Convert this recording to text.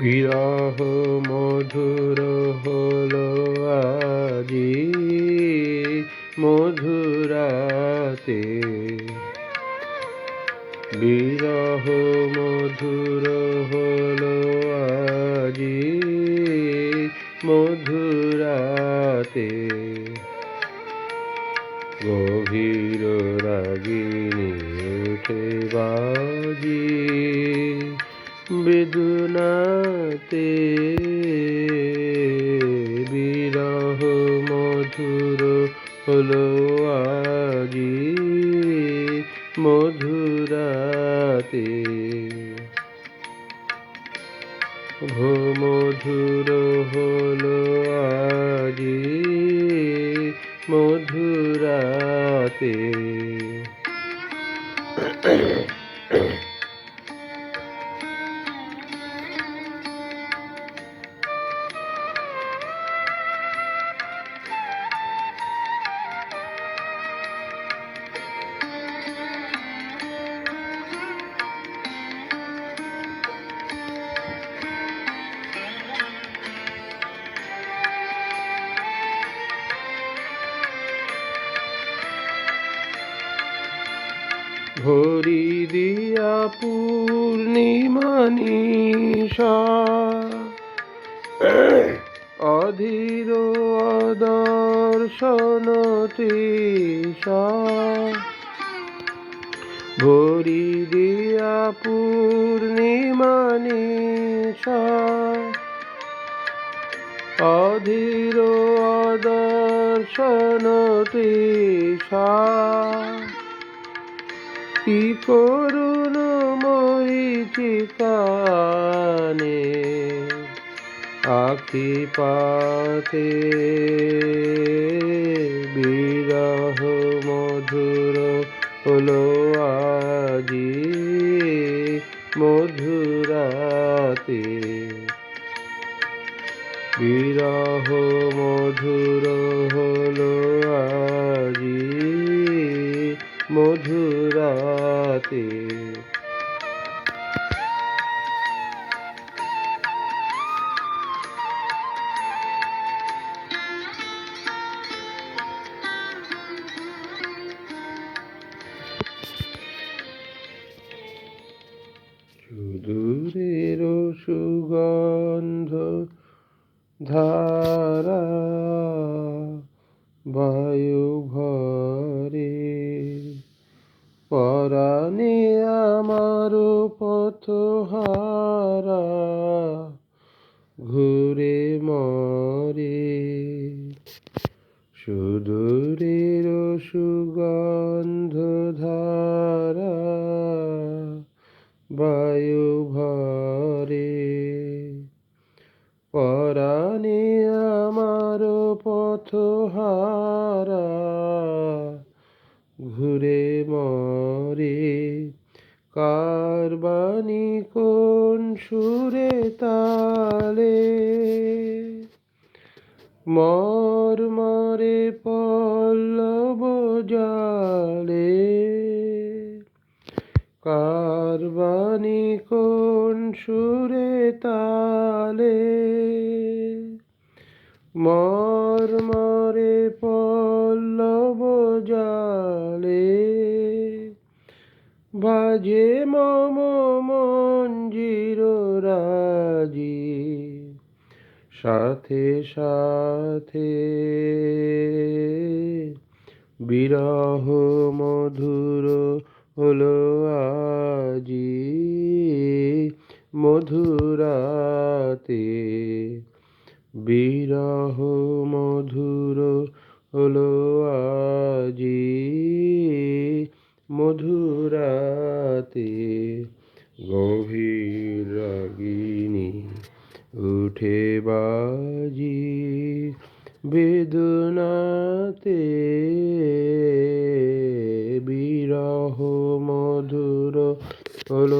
বিরহ মধুর হলো আজি মধুরাতে। বিরহ মধুর হলো আজি মধুরাতে। গভীর রাগিনী উঠে বাজি। বেদনাতে বিরহ মধুর হলো আজি মধুরাতে। মধুর হলো আজি মধুরাতে। ভরি দিয়া পূর্ণিমা নিশা অধীর অদর্শন ভরি দিয়া পূর্ণিমা নিশা অধীর অদর্শন তৃষা কি করুণ মরিচিকানে আখি পাতে বিরহ মধুর হলো আজি মধুরাতে। বিরহ মধুর হলো আজি মধুরাতে সুদূরের সুগন্ধ ধারা বায়ু ভরে পরাণে আমার পথহারা ঘুরে মরে। সুদূরের সুগন্ধ ধারা বায়ু ভরে। পরাণে আমার পথহারা ঘুরে মরে। কারবানি কোন সুরে তালে? মর মরে পল্লব জালে। কারবানি কোন সুরে তালে? মর মরে পল্লব জালে। বাজে মম মঞ্জির রাজি সাথে সাথে বিরহ মধুর হলো আজি। মধুরাতে বিরহ মধুর হলো আজি মধুরাতে গভীর রাগিনী উঠে বাজি বেদনাতে বিরহ মধুর হলো